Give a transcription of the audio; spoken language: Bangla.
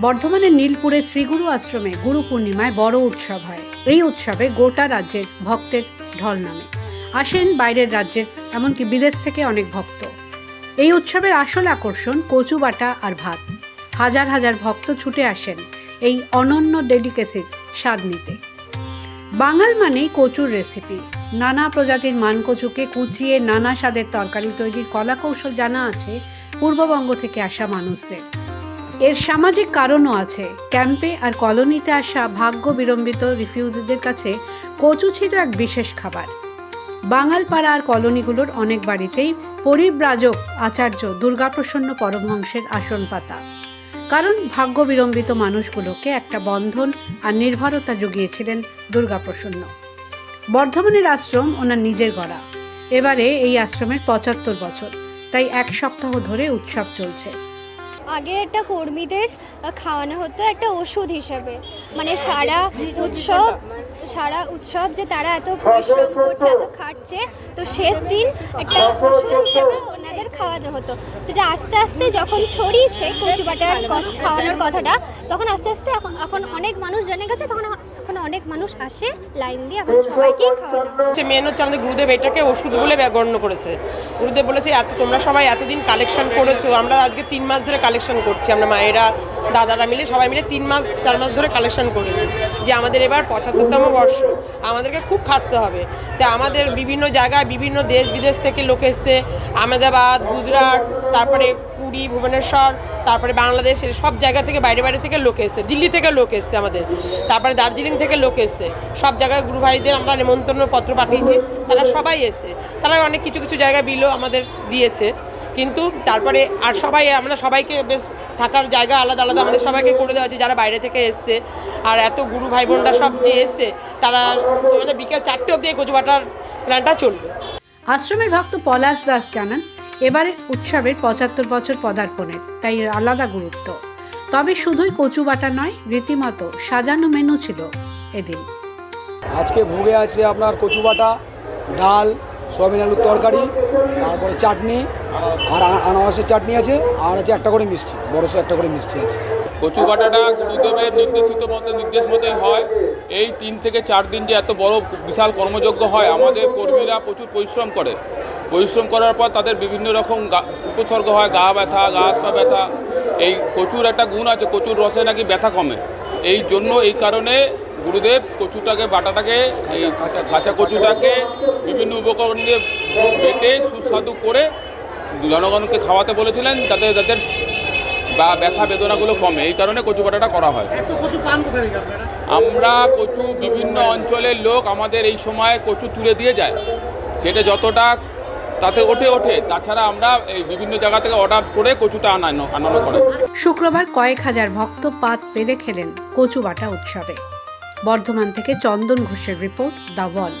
বর্ধমানের নীলপুরে শ্রীগুরু আশ্রমে গুরু পূর্ণিমায় বড় উৎসব হয়। এই উৎসবে গোটা রাজ্যের ভক্তের ঢল নামে। আসেন বাইরের রাজ্যের এমনকি বিদেশ থেকে অনেক ভক্ত। এই উৎসবের আসল আকর্ষণ কচু বাটা আর ভাত। হাজার হাজার ভক্ত ছুটে আসেন এই অনন্য ডেলিকেসির স্বাদ নিতে। বাঙাল মানেই কচুর রেসিপি। নানা প্রজাতির মানকচুকে কুচিয়ে নানা স্বাদের তরকারি তৈরির কলাকৌশল জানা আছে পূর্ববঙ্গ থেকে আসা মানুষদের। এর সামাজিক কারণও আছে। ক্যাম্পে আর কলোনিতে আসা ভাগ্য বিড়ম্বিত রিফিউজিদের কাছে কচু ছিল এক বিশেষ খাবার। বাঙাল পাড়া আর কলোনিগুলোর অনেক বাড়িতেই পরিব্রাজক আচার্য দুর্গাপ্রসন্ন পরমহংসের আসন পাতা। কারণ ভাগ্য বিড়ম্বিত মানুষগুলোকে একটা বন্ধন আর নির্ভরতা জুগিয়েছিলেন দুর্গাপ্রসন্ন। বর্ধমানের আশ্রম ওনার নিজের গড়া। এবারে এই আশ্রমের পঁচাত্তর বছর। তাই এক সপ্তাহ ধরে উৎসব চলছে। আগে একটা কর্মীদের খাওয়ানো হতো একটা ওষুধ হিসেবে। মানে সারা উৎসব সারা উৎসব যে তারা এত পরিশ্রম করছে, এত খাটছে, তো শেষ দিন একটা ওষুধ হিসেবে ওনাদের খাওয়ানো হতো। তো এটা আস্তে আস্তে যখন ছড়িয়েছে কচু বাটার ক- খাওয়ানোর কথাটা, তখন আস্তে আস্তে এখন এখন অনেক মানুষ জেনে গেছে, তখন অনেক মানুষ আসে, লাইন দিয়ে এখন সবাইকেই খাওয়ানো মেন হচ্ছে আমাদের গুরুদেব, এটাকে ওষুধ বলে গণ্য করেছে। গুরুদেব বলেছে, এত তোমরা সবাই এতদিন কালেকশন করেছ, আমরা আজকে তিন মাস ধরে কালেকশন করছি। আমরা মায়েরা, দাদারা মিলে সবাই মিলে তিন মাস, চার মাস ধরে কালেকশন করেছি যে আমাদের এবার পঁচাত্তরতম বর্ষ। আমাদেরকে খুব খাটতে হবে। তা আমাদের বিভিন্ন জায়গায় বিভিন্ন দেশ বিদেশ থেকে লোক এসছে, আহমেদাবাদ, গুজরাট, তারপরে পুরী, ভুবনেশ্বর, তারপরে বাংলাদেশের সব জায়গা থেকে বাইরে বাইরে থেকে লোক এসছে। দিল্লি থেকে লোক এসছে আমাদের। তারপরে দার্জিলিং থেকে লোক এসছে। সব জায়গায় গুরু ভাইদের আমরা নেমন্তন্ন পত্র পাঠিয়েছি। তারা সবাই এসছে। তারা অনেক কিছু কিছু জায়গায় বিলও আমাদের দিয়েছে। কিন্তু তারপরে আর সবাই, আমরা সবাইকে বেশ থাকার জায়গা আলাদা আলাদা আমাদের সবাইকে করে দেওয়া হয়েছে, যারা বাইরে থেকে এসছে। আর এত গুরু ভাই বোনরা সব যে এসছে, তারা আমাদের বিকেল চারটে এই কচুবাটার প্ল্যানটা চলবে। আশ্রমের ভক্ত পলাশ দাস জানান এবারে উৎসবের পঁচাত্তর বছর পদার্পণের, তাই আলাদা গুরুত্ব। তবে শুধুই কচু বাটা নয়, রীতিমতো সাজানো মেনু ছিল এদিন। আজকে ভোগে আছে আপনার কচু বাটা, ডাল, সয়াবিন আলুর তরকারি, তারপরে চাটনি আর আনারসের চাটনি আছে আর আছে একটা করে মিষ্টি বড়সো একটা করে মিষ্টি আছে। কচু বাটাটা গুরুদেবের নির্দেশিত মতো নির্দেশ মতোই হয়। এই তিন থেকে চার দিন যে এত বড় বিশাল কর্মযজ্ঞ হয় আমাদের কর্মীরা প্রচুর পরিশ্রম করে। পরিশ্রম করার পর তাদের বিভিন্ন রকম গা- উপসর্গ হয় গা ব্যথা গা হাত পা ব্যথা। এই কচুর একটা গুণ আছে কচুর রসে নাকি ব্যথা কমে। এই জন্য এই কারণে গুরুদেব কচুটাকে বাটাটাকে এই কাঁচা কচুটাকে বিভিন্ন উপকরণ দিয়ে বেটে সুস্বাদু করে জনগণকে খাওয়াতে বলেছিলেন যাতে তাদের বা ব্যথা বেদনাগুলো কমে এই কারণে কচু বাটাটা করা হয়। আমরা কচু বিভিন্ন অঞ্চলের লোক আমাদের এই সময় কচু তুলে দিয়ে যায়। সেটা যতটা তাতে ওঠে ওঠে। তাছাড়া আমরা এই বিভিন্ন জায়গা থেকে অর্ডার করে কচুটা আনানো আনানো করে। শুক্রবার কয়েক হাজার ভক্ত পাত পেরে খেলেন কচু বাটা উৎসবে। বর্ধমান থেকে চন্দন ঘোষের রিপোর্ট দ্য ওয়াল